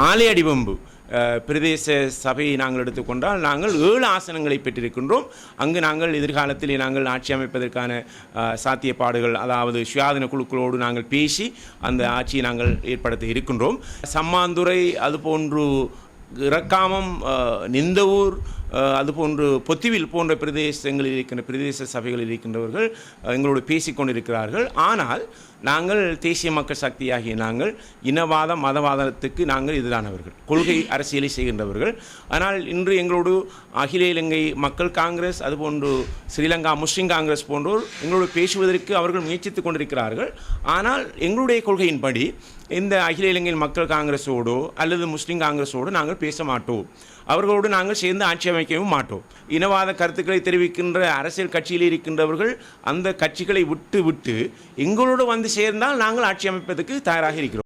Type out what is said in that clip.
ஆலையடிவம்பு அஹ், பிரதேச சபையை நாங்கள் எடுத்துக்கொண்டால் நாங்கள் ஏழு ஆசனங்களை பெற்றிருக்கின்றோம். அங்கு நாங்கள் எதிர்காலத்திலே நாங்கள் ஆட்சி அமைப்பதற்கான சாத்தியப்பாடுகள் அதாவது சுயாதீன குழுக்களோடு நாங்கள் பேசி அந்த ஆட்சியை நாங்கள் ஏற்படுத்த இருக்கின்றோம். சம்மாந்துறை அதுபோன்று இறக்காமம் நிந்தவூர் அதுபோன்று பொத்திவில் போன்ற பிரதேசங்களில் இருக்கின்ற பிரதேச சபைகளில் இருக்கின்றவர்கள் எங்களோடு பேசிக்கொண்டிருக்கிறார்கள். ஆனால் நாங்கள் தேசிய மக்கள் சக்தியாகிய நாங்கள் இனவாத மதவாதத்துக்கு நாங்கள் எதிரானவர்கள். கொள்கை அரசியலை செய்கின்றவர்கள். ஆனால் இன்று எங்களோடு அகில இலங்கை மக்கள் காங்கிரஸ் அதுபோன்று ஸ்ரீலங்கா முஸ்லீம் காங்கிரஸ் போன்றோர் எங்களோடு பேசுவதற்கு அவர்கள் முயற்சித்துக் கொண்டிருக்கிறார்கள். ஆனால் எங்களுடைய கொள்கையின்படி இந்த அகில இலங்கை மக்கள் காங்கிரஸோடோ அல்லது முஸ்லீம் காங்கிரஸோடு நாங்கள் பேச மாட்டோம். அவர்களோடு நாங்கள் சேர்ந்து ஆட்சி அமைக்கவும் மாட்டோம். இனவாத கருத்துக்களை தெரிவிக்கின்ற அரசியல் கட்சியில் இருக்கின்றவர்கள் அந்த கட்சிகளை விட்டு விட்டு எங்களோடு வந்து சேர்ந்தால் நாங்கள் ஆட்சி அமைப்பதற்கு தயாராக இருக்கிறோம்.